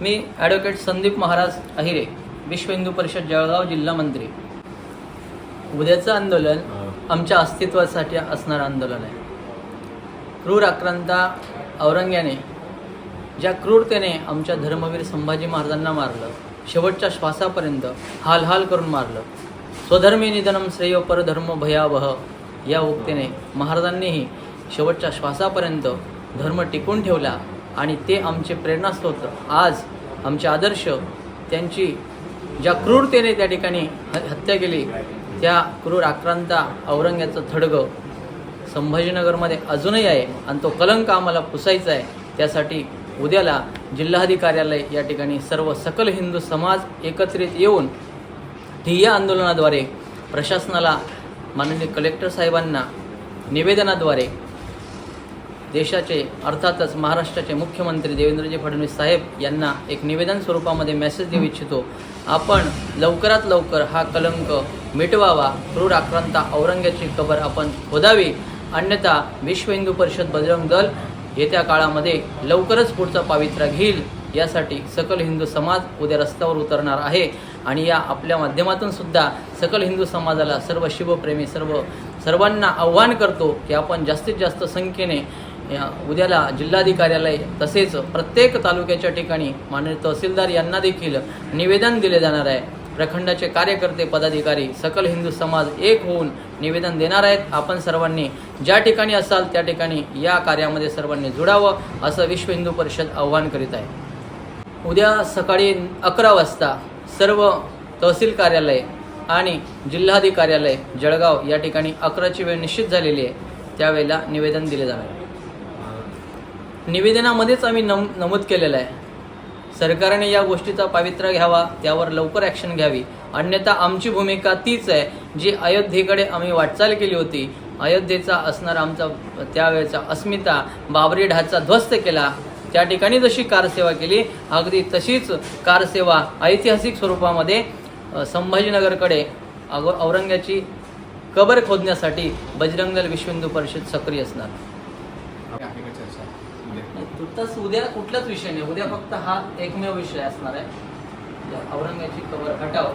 मी advocate Sandeep Maharaj Ahire Vishwa Hindu परिषद जळगाव जिल्हा मंत्री. उद्याचं आंदोलन आमच्या अस्तित्वासाठी असणारं आंदोलन आहे. क्रूर आक्रांता औरंग्याने ज्या क्रूरतेने आमच्या धर्मवीर संभाजी महाराजांना मारलं शेवटच्या श्वासापर्यंत हाल हाल करून मारलं. स्वधर्मी निधनम श्रेय परधर्म भयावह या उक्तीने महाराजांनीही शेवटच्या श्वासापर्यंत धर्म टिकून ठेवला. आणि ते आमचे प्रेरणास्त्रोत आज आमचे आदर्श त्यांची ज्या क्रूरतेने त्या ठिकाणी ह- हत्या केली त्या क्रूर आक्रांता औरंग्याचं थडगं संभाजीनगरमध्ये अजूनही आहे आणि तो कलंक आम्हाला पुसायचा आहे. त्यासाठी उद्याला जिल्हाधिकार्यालय या ठिकाणी सर्व सकल हिंदू समाज एकत्रित येऊन ठिय्या आंदोलनाद्वारे प्रशासनाला माननीय कलेक्टर साहेबांना निवेदनाद्वारे देशाचे अर्थातच महाराष्ट्राचे मुख्यमंत्री देवेंद्रजी फडणवीस साहेब यांना एक निवेदन स्वरूपामध्ये मेसेज देऊ इच्छितो. आपण लवकरात लवकर हा कलंक मिटवावा. क्रूर आक्रांता औरंग्याची कबर आपण खोदावी. अन्यथा विश्व हिंदू परिषद बजरंग दल येत्या काळामध्ये लवकरच पुढचा पावित्र्य घेईल. यासाठी सकल हिंदू समाज उद्या रस्त्यावर उतरणार आहे. आणि या आपल्या माध्यमातून सुद्धा सकल हिंदू समाजाला सर्व शिवप्रेमी सर्व सर्वांना आव्हान करतो की आपण जास्तीत जास्त संख्येने या उद्याला जिल्हाधिकार्यालय तसेच प्रत्येक तालुक्याच्या ठिकाणी माननीय तहसीलदार यांना देखील निवेदन दिले जाणार आहे. प्रखंडाचे कार्यकर्ते पदाधिकारी सकल हिंदू समाज एक होऊन निवेदन देणार आहेत. आपण सर्वांनी ज्या ठिकाणी असाल त्या ठिकाणी या कार्यामध्ये सर्वांनी जुडावं असं विश्व हिंदू परिषद आव्हान करीत आहे. उद्या सकाळी अकरा वाजता सर्व तहसील कार्यालय आणि जिल्हाधिकार्यालय जळगाव या ठिकाणी अकराची वेळ निश्चित झालेली आहे. त्यावेळेला निवेदन दिले जाणार आहे. निवेदनामध्येच आम्ही नम नमूद केलेलं आहे. सरकारने या गोष्टीचा पावित्र्य घ्यावा त्यावर लवकर ॲक्शन घ्यावी. अन्यथा आमची भूमिका तीच आहे जी अयोध्येकडे आम्ही वाटचाल केली होती. अयोध्येचा असणारा आमचा त्यावेळेचा अस्मिता बाबरी ढाचा ध्वस्त केला. त्या ठिकाणी जशी कारसेवा केली अगदी तशीच कारसेवा ऐतिहासिक स्वरूपामध्ये संभाजीनगरकडे अगो औरंग्याची कबर खोदण्यासाठी बजरंगल विश्व हिंदू परिषद सक्रिय असणार. उद्या? उद्या कुठलाच विषय नाही उद्या फक्त हा एकमेव विषय असणार आहे औरंगाची कबर हटाव